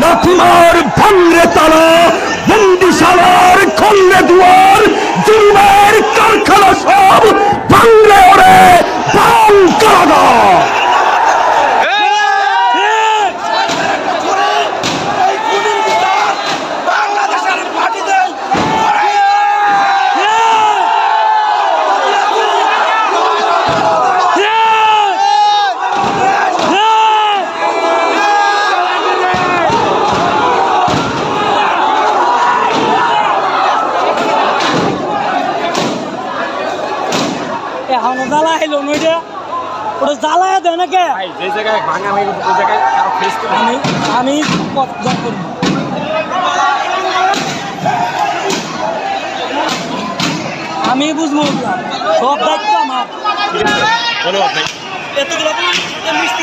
লাথিমার ভাঙরে তালা বন্দিশালার খন্ডে দুয়ার। এখন জ্বালা আইলো নইটা ওটা জ্বালায় দেয় নাকি? যে জায়গায় ভাঙা হয়ে গেছে ওই জায়গায় আমি আমি পথ করব আমি বুঝব সব দায়িত্ব আমার। ধন্যবাদ ভাই। এতগুলো মিষ্টি